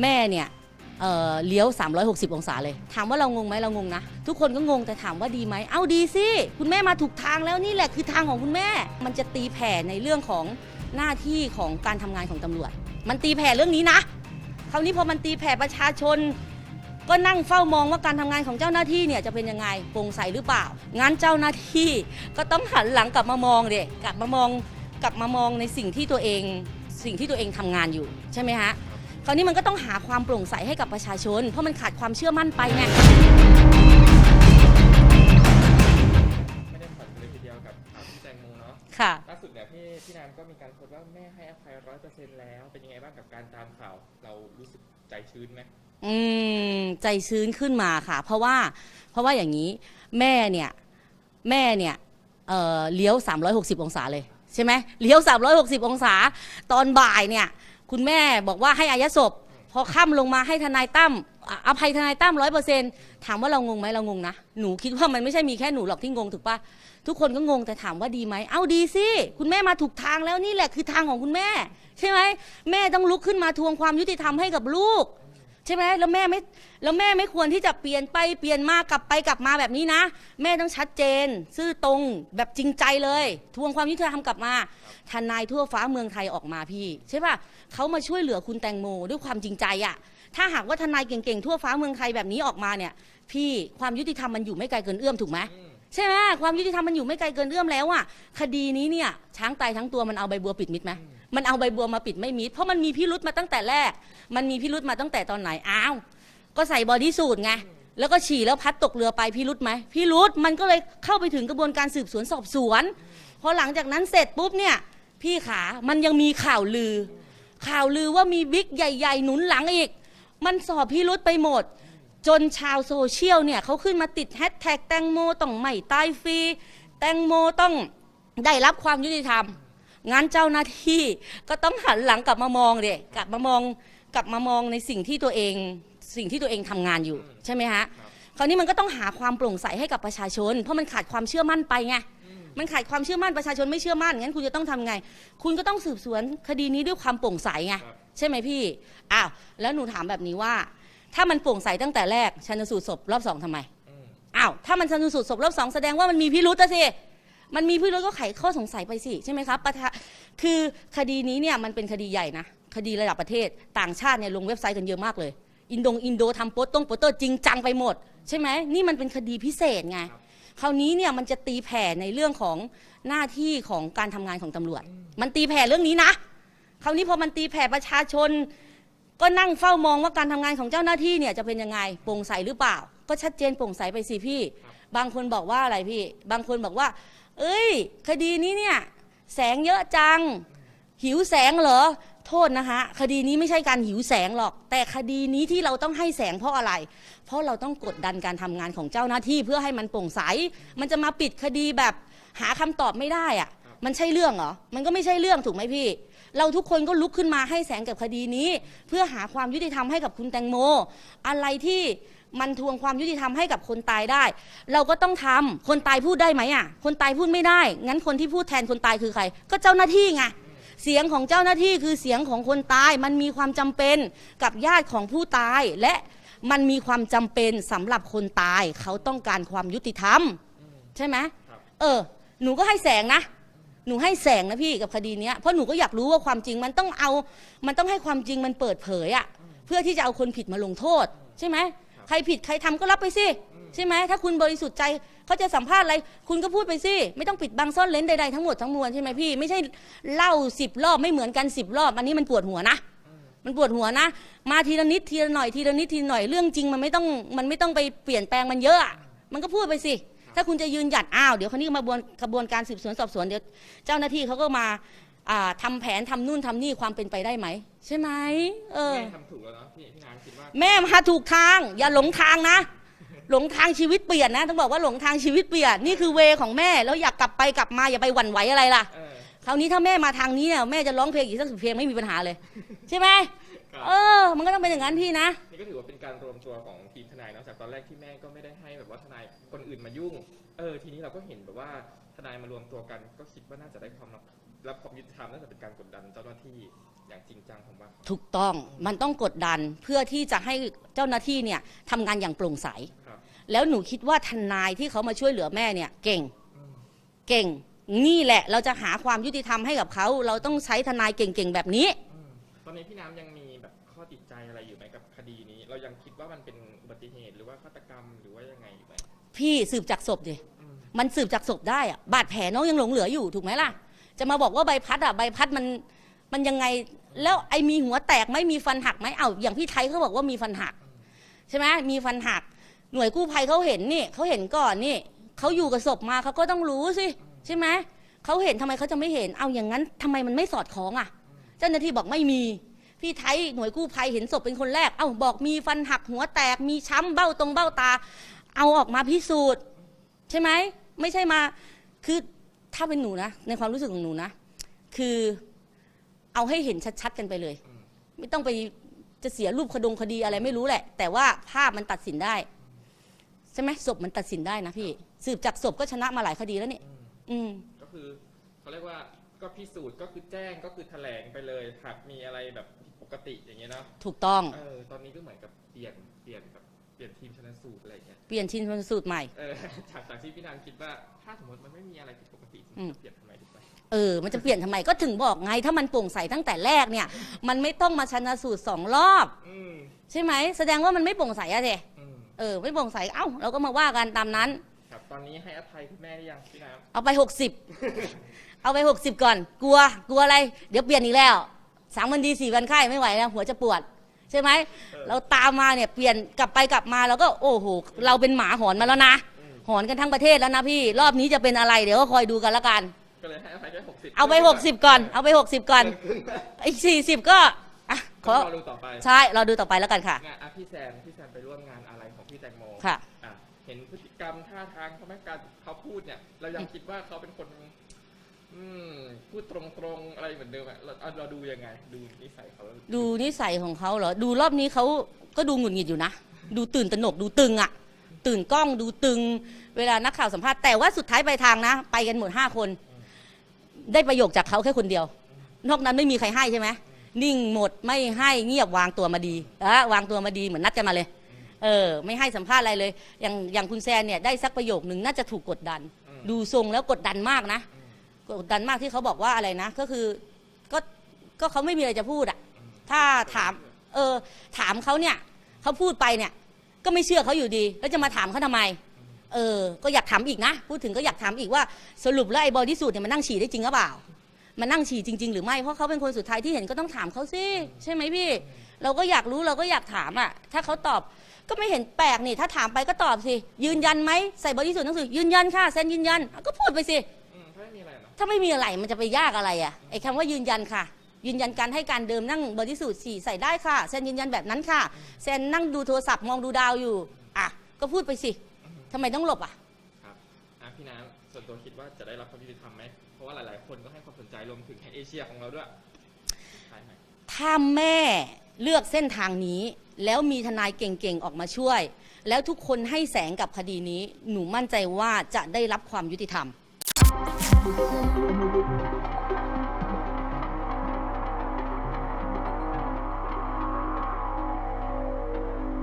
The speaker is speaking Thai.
แม่เนี่ยเเลี้ยว 360 องศาเลย ถามว่าเรางงไหมเรางงนะ ทุกคนก็งงแต่ถามว่าดีไหม เอาดีสิ คุณแม่มาถูกทางแล้วนี่แหละคือทางของคุณแม่ มันจะตีแผ่ในเรื่องของหน้าที่ของการทำงานของตำรวจ มันตีแผ่เรื่องนี้นะ คราวนี้พอมันตีแผ่ประชาชน ก็นั่งเฝ้ามองว่าการทำงานของเจ้าหน้าที่เนี่ยจะเป็นยังไงโปร่งใสหรือเปล่า งั้นเจ้าหน้าที่ก็ต้องหันหลังกลับมามองเด็กกลับมามองกลับมามองในสิ่งที่ตัวเอง สิ่งที่ตัวเองทำงานอยู่ใช่ไหมฮะ คราวนี้มันก็ต้องหาความโปร่งใสให้กับประชาชน เพราะมันขาดความเชื่อมั่นไปไง ไม่ได้ฝันเลยทีเดียวกับข่าวพี่แตงโมเนาะค่ะ ล่าสุดเนี่ยพี่พี่นามก็มีการโพสต์ว่าแม่ให้อภัยร้อยเปอร์เซ็นต์แล้ว เป็นยังไงบ้างกับการตามข่าว เรารู้สึกใจชื้นไหมอืมใจชื้นขึ้นมาค่ะ เพราะว่าเพราะว่าอย่างนี้แม่เนี่ยแม่เนี่ยเอ่อเลี้ยว 360 องศาเลยใช่ไหมเลี้ยว 360 องศา ตอนบ่ายเนี่ย คุณแม่บอกว่าให้อายศพ พอค่ำลงมาให้ทนายตั้มอะอภัยทนายตั้มร้อยเปอร์เซ็นต์ถามว่าเรางงไหมเรางงนะหนูคิดว่ามันไม่ใช่มีแค่หนูหรอกที่งงถูกปะทุกคนก็งงแต่ถามว่าดีไหมเอาดีสิคุณแม่มาถูกทางแล้วนี่แหละคือทางของคุณแม่ ใช่ไหมแม่ต้องลุกขึ้นมาทวงความยุติธรรมให้กับลูก ใช่ไหมแล้วแม่ไม่แล้วแม่ไม่ควรที่จะเปลี่ยนไปเปลี่ยนมากลับไปกลับมาแบบนี้นะ แม่ต้องชัดเจน ซื่อตรงแบบจริงใจเลย ทวงความยุติธรรมกลับมาทนายทั่วฟ้าเมืองไทยออกมาพี่ ใช่ป่ะเขามาช่วยเหลือคุณแตงโมด้วยความจริงใจอะถ้าหากว่าทนายเก่งๆทั่วฟ้าเมืองไทยแบบนี้ออกมาเนี่ย พี่ความยุติธรรมมันอยู่ไม่ไกลเกินเอื้อมถูกไหมอืม ใช่ไหมความยุติธรรมมันอยู่ไม่ไกลเกินเอื้อมแล้วอะคดีนี้เนี่ย ช้างตายทั้งตัวมันเอาใบบัวปิดมิดไหมมันเอาใบบัวมาปิดไม่มิด เพราะมันมีพิรุษมาตั้งแต่แรก มันมีพิรุษมาตั้งแต่ตอนไหนอ้าวก็ใส่บอดี้สูทไงแล้วก็ฉี่แล้วพัดตกเรือไปพิรุษไหมพิรุษมันก็เลยเข้าไปถึงกระบวนการสืบสวนสอบสวนพอหลังจากนั้นเสร็จปุ๊บเนี่ยพี่ขามันยังมีข่าวลือ ข่าวลือว่ามีบิ๊กใหญ่ ๆ หนุนหลังอีก มันสอบพิรุษไปหมด จนชาวโซเชียลเนี่ยเขาขึ้นมาติดแฮชแท็กแตงโมต้องไม่ตายฟรีแตงโมต้องได้รับความยุติธรรมงั้นเจ้าหน้าที่ก็ต้องหันหลังกลับมามองเด็กลับมามองกลับมามองในสิ่งที่ตัวเอง สิ่งที่ตัวเองทำงานอยู่ใช่ไหมฮะคราวนี้มันก็ต้องหาความโปร่งใสให้กับประชาชน เพราะมันขาดความเชื่อมั่นไปไงมันขาดความเชื่อมั่นประชาชนไม่เชื่อมั่นงั้นคุณจะต้องทำไง คุณก็ต้องสืบสวนคดีนี้ด้วยความโปร่งใสไงใช่ไหมพี่อ้าวแล้วหนูถามแบบนี้ว่า ถ้ามันโปร่งใสตั้งแต่แรกชันสูตรศพรอบสองทำไมอืมอ้าวถ้ามันชันสูตรศพรอบสองแสดงว่ามันมีพิรุษอะสิมันมีพิรุษก็ไขข้อสงสัยไปสิใช่ไหมครับประธานคือคดีนี้เนี่ยมันเป็นคดีใหญ่นะคดีระดับประเทศต่างชาติเนี่ยลงเว็บไซต์กันเยอะมากเลย อินโดงอินโดทำโปสตงโปสเตอร์จริงจังไปหมด ใช่ไหมนี่มันเป็นคดีพิเศษไงคราวนี้เนี่ยมันจะตีแผ่ในเรื่องของหน้าที่ของการทำงานของตำรวจ มันตีแผ่เรื่องนี้นะ คราวนี้พอมันตีแผ่ประชาชน ก็นั่งเฝ้ามองว่าการทำงานของเจ้าหน้าที่เนี่ยจะเป็นยังไงโปร่งใสหรือเปล่า ก็ชัดเจนโปร่งใสไปสิพี่ บางคนบอกว่าอะไรพี่ บางคนบอกว่า เอ้ย คดีนี้เนี่ยแสงเยอะจัง หิวแสงเหรอโทษนะคะคดีนี้ไม่ใช่การหิวแสงหรอก แต่คดีนี้ที่เราต้องให้แสงเพราะอะไร เพราะเราต้องกดดันการทำงานของเจ้าหน้าที่เพื่อให้มันโปร่งใส มันจะมาปิดคดีแบบหาคำตอบไม่ได้อะมันใช่เรื่องเหรอ มันก็ไม่ใช่เรื่องถูกไหมพี่ เราทุกคนก็ลุกขึ้นมาให้แสงกับคดีนี้ เพื่อหาความยุติธรรมให้กับคุณแตงโม อะไรที่มันทวงความยุติธรรมให้กับคนตายได้ เราก็ต้องทำคนตายพูดได้ไหมอะ คนตายพูดไม่ได้ งั้นคนที่พูดแทนคนตายคือใคร ก็เจ้าหน้าที่ไงเสียงของเจ้าหน้าที่คือเสียงของคนตาย มันมีความจำเป็นกับญาติของผู้ตายและมันมีความจำเป็นสำหรับคนตาย เขาต้องการความยุติธรรม ใช่ไหมเออ หนูก็ให้แสงนะ หนูให้แสงนะพี่กับคดีเนี้ยเพราะหนูก็อยากรู้ว่าความจริงมันต้องเอา มันต้องให้ความจริงมันเปิดเผยอะเพื่อที่จะเอาคนผิดมาลงโทษ ใช่ไหมใครผิดใครทำก็รับไปสิใช่ไหมถ้าคุณบริสุทธิ์ใจเขาจะสัมภาษณ์อะไร คุณก็พูดไปสิไม่ต้องปิดบังซ่อนเลนใดๆทั้งหมดทั้งมวลใช่ไหมพี่ไม่ใช่เล่าสิบรอบไม่เหมือนกันสิบรอบอันนี้มันปวดหัวนะมันปวดหัวนะ มาทีละนิดทีละหน่อยทีละนิดทีละหน่อยเรื่องจริงมันไม่ต้องมันไม่ต้องไปเปลี่ยนแปลงมันเยอะอะมันก็พูดไปสิ ถ้าคุณจะยืนหยัดอ้าวเดี๋ยวคนนี้มาบวนกระบวนการสืบสวนสอบสวนเดี๋ยวเจ้าหน้าที่เขาก็มาอ่าทำแผนทำนู่นทำนี่ความเป็นไปได้ไหม ใช่ไหมเออแม่ทำถูกแล้วเนาะพี่พี่นามคิดว่าแม่มาถูกทาง อย่าหลงทางนะ หลงทางชีวิตเปลี่ยนนะต้องบอกว่าหลงทางชีวิตเปลี่ยนนี่คือเวของแม่แล้วอยากกลับไปกลับมาอย่าไปหวั่นไหวอะไรล่ะเออคราวนี้ถ้าแม่มาทางนี้เนี่ยแม่จะร้องเพลงอีกสักสิบเพลงไม่มีปัญหาเลย ใช่ไหมครับเออ มันก็ต้องเป็นอย่างนั้นพี่นะนี่ก็ถือว่าเป็นการรวมตัวของทีมท นายเนอะจากตอนแรกที่แม่ก็ไม่ได้ให้แบบว่าทนายคนอื่นมายุ่ง เออ ทีนี้เราก็เห็นแบบว่าทนายมารวมตัวกัน ก็คิดว่าน่าจะได้ความรับรับความยุติธรรมน่าจะเป็นการกดดันเจ้าหน้าที่อย่างจริงจังผมว่าถูกต้องมันต้องกดดันเพื่อที่จะให้เจ้าหน้าที่เนี่ยทำงานอย่างโปร่งใส ครับ แล้วหนูคิดว่าทนายที่เขามาช่วยเหลือแม่เนี่ยเก่ง อืมเก่ง นี่แหละเราจะหาความยุติธรรมให้กับเขา เราต้องใช้ทนายเก่งๆแบบนี้อืม ตอนนี้พี่น้ำยังมีแบบข้อติดใจอะไรอยู่ไหมกับคดีนี้ เรายังคิดว่ามันเป็นอุบัติเหตุหรือว่าฆาตกรรมหรือว่ายังไงอยู่ไหมพี่สืบจากศพดิอืมมันสืบจากศพได้อะบาดแผลน้องยังหลงเหลืออยู่ถูกไหมล่ะ จะมาบอกว่าใบพัดอะใบพัดมันมันยังไงแล้วไอ้มีหัวแตกไหมมีฟันหักไหมเอาอย่างพี่ไทยเขาบอกว่ามีฟันหัก ใช่ไหมมีฟันหัก หน่วยกู้ภัยเขาเห็นนี่เขาเห็นก่อนนี่เขาอยู่กับศพมาเขาก็ต้องรู้สิใช่ไหมเขาเห็นทำไมเขาจะไม่เห็นเอาอย่างนั้นทำไมมันไม่สอดคล้องอะเจ้าหน้าที่บอกไม่มี พี่ไทยหน่วยกู้ภัยเห็นศพเป็นคนแรก เอ้าบอกมีฟันหักหัวแตกมีช้ำเบ้าตรงเบ้าตา เอาออกมาพิสูจน์ ใช่ไหมไม่ใช่มา คือถ้าเป็นหนูนะ ในความรู้สึกของหนูนะ คือเอาให้เห็นชัดๆกันไปเลยอืมไม่ต้องไปจะเสียรูปคดงคดีอะไรไม่รู้แหละ แต่ว่าภาพมันตัดสินได้ใช่ไหมศพมันตัดสินได้นะพี่ สืบจากศพก็ชนะมาหลายคดีแล้วนี่อืมอืมก็คือเขาเรียกว่า ก็พิสูจน์ก็คือแจ้งก็คือแถลงไปเลยหากมีอะไรแบบผิดปกติอย่างเงี้ยเนาะถูกต้อง เออตอนนี้ก็เหมือนกับเปลี่ยนเปลี่ยนแบบเปลี่ยนทีมชนะสูตรอะไรอย่างเงี้ยเปลี่ยนชินสูตรใหม่ เออจากจากที่พี่นางคิดว่าถ้าสมมติมันไม่มีอะไรผิดปกติอืม จะเปลี่ยนทำไมถูกไหมเออ มันจะเปลี่ยนทำไมก็ถึงบอกไง ถ้ามันโปร่งใสตั้งแต่แรกเนี่ย มันไม่ต้องมาชนะสูตรสองรอบ อืมใช่ไหม แสดงว่ามันไม่โปร่งใสอะเดอืมเออ ไม่โปร่งใส เอ้า เราก็มาว่ากันตามนั้น ครับตอนนี้ให้อภัยคุณแม่หรือยังพี่น้ำเอาไปหกสิบ เอาไปหกสิบก่อน กลัว กลัวอะไร เดี๋ยวเปลี่ยนอีกแล้วสามวันดีสี่วันไข้ไม่ไหวแล้วหัวจะปวด ใช่ไหม เราตามมาเนี่ยเปลี่ยนกลับไปกลับมาแล้วก็โอ้โห เราเป็นหมาหอนมาแล้วนะอืมหอนกันทั้งประเทศแล้วนะพี่ รอบนี้จะเป็นอะไรเดี๋ยวก็คอยดูกันละกัน ก็เลยให้อภัยแค่หกสิบเอาไปหกสิบก่อน เอาไปหกสิบก่อนอีกสี่สิบก็อะขขออรอดูต่อไปใช่ เราดูต่อไปแล้วกันค่ะ งานอะพี่แซมพี่แซมไปร่วมงานอะไรของพี่แตงโมค่ะ อะเห็นพฤติกรรมท่าทางเขาไหม่การเขาพูดเนี่ย เรายังคิดว่าเขาเป็นคน อืมพูดตรงๆอะไรเหมือนเดิมอะเราเอาเราดูยังไง ดูนิสัยเขาแล้วดูนิสัยของเขาเหรอ ดูรอบนี้เขาก็ดูหงุดหงิดอยู่นะ ดูตื่นตระหนก ดูตึงอะตื่นกล้อง ดูตึง เวลานักข่าวสัมภาษณ์ แต่ว่าสุดท้ายปลายทางนะ ไปกันหมดห้าคน ได้ประโยคจากเขาแค่คนเดียว นอกนั้นไม่มีใครให้ใช่ไหม นิ่งหมด ไม่ให้ เงียบวางตัวมาดีอะวางตัวมาดีเหมือนนัดกันมาเลย เออ ไม่ให้สัมภาษณ์อะไรเลย อย่างอย่างคุณแซนเนี่ยได้สักประโยคหนึ่งน่าจะถูกกดดันอืมดูทรงแล้วกดดันมากนะอืม กดดันมากที่เขาบอกว่าอะไรนะ ก็คือก็ก็เขาไม่มีอะไรจะพูดอะถ้าถาม เออ ถามเขาเนี่ยเขาพูดไปเนี่ย ก็ไม่เชื่อเขาอยู่ดี แล้วจะมาถามเขาทำไม เออ ก็อยากถามอีกนะ พูดถึงก็อยากถามอีกว่าสรุปแล้วไอ้บอดี้สูทเนี่ยมันนั่งฉี่ได้จริงหรือเปล่า มันนั่งฉี่จริง ๆ หรือไม่ เพราะเขาเป็นคนสุดท้ายที่เห็นก็ต้องถามเขาสิใช่ไหมพี่ เราก็อยากรู้เราก็อยากถามอะถ้าเขาตอบก็ไม่เห็นแปลกนี่ ถ้าถามไปก็ตอบสิ ยืนยันไหมใส่บอดี้สูทหนังสือยืนยันค่ะเซนยืนยันก็พูดไปสิ ถ้าไม่มีอะไรเนาะถ้าไม่มีอะไรมันจะไปยากอะไรอะไอ้คำว่ายืนยันค่ะ ยืนยันการให้การเดิมนั่งบริสุทธิ์สี่ใส่ได้ค่ะเซนยืนยันแบบนั้นค่ะเซนนั่งดูโทรศัพท์มองดูดาวอยู่อะก็พูดไปสิทำไมต้องหลบอะครับอะพี่น้ำส่วนตัวคิดว่าจะได้รับความยุติธรรมไหมเพราะว่าหลาย ๆ คนก็ให้ความสนใจรวมถึงในเอเชียของเราด้วยใช่ไหมถ้าแม่เลือกเส้นทางนี้ แล้วมีทนายเก่งๆออกมาช่วย แล้วทุกคนให้แสงกับคดีนี้ หนูมั่นใจว่าจะได้รับความยุติธรรม Thank you.